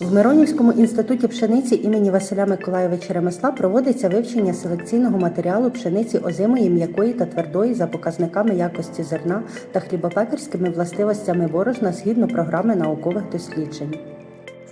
В Миронівському інституті пшениці імені Василя Миколайовича Ремесла проводиться вивчення селекційного матеріалу пшениці озимої, м'якої та твердої за показниками якості зерна та хлібопекарськими властивостями борошна згідно програми наукових досліджень.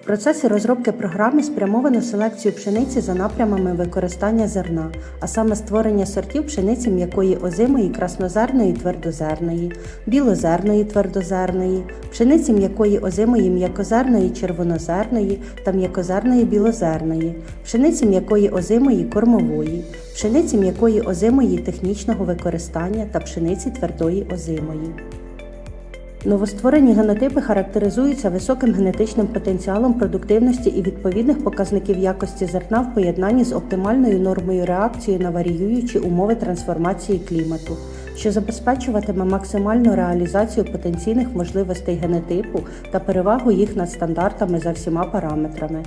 В процесі розробки програми спрямовано селекцію пшениці за напрямами використання зерна, а саме створення сортів пшениці м'якої озимої, краснозерної твердозерної, білозерної твердозерної, пшениці м'якої озимої м'якозерної червонозерної та м'якозерної білозерної, пшениці м'якої озимої кормової, пшениці м'якої озимої технічного використання та пшениці твердої озимої. Новостворені генотипи характеризуються високим генетичним потенціалом продуктивності і відповідних показників якості зерна в поєднанні з оптимальною нормою реакції на варіюючі умови трансформації клімату, що забезпечуватиме максимальну реалізацію потенційних можливостей генотипу та перевагу їх над стандартами за всіма параметрами.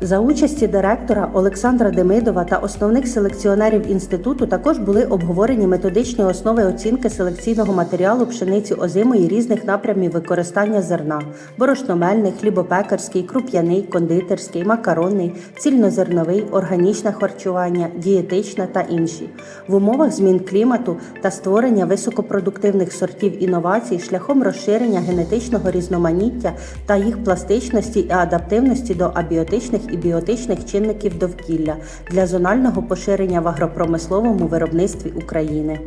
За участі директора Олександра Демидова та основних селекціонерів інституту також були обговорені методичні основи оцінки селекційного матеріалу пшениці озимої різних напрямів використання зерна: борошномельний, хлібопекарський, круп'яний, кондитерський, макаронний, цільнозерновий, органічне харчування, дієтичне та інші. В умовах змін клімату та створення високопродуктивних сортів інновацій шляхом розширення генетичного різноманіття та їх пластичності і адаптивності до абіотичних і біотичних чинників довкілля для зонального поширення в агропромисловому виробництві України.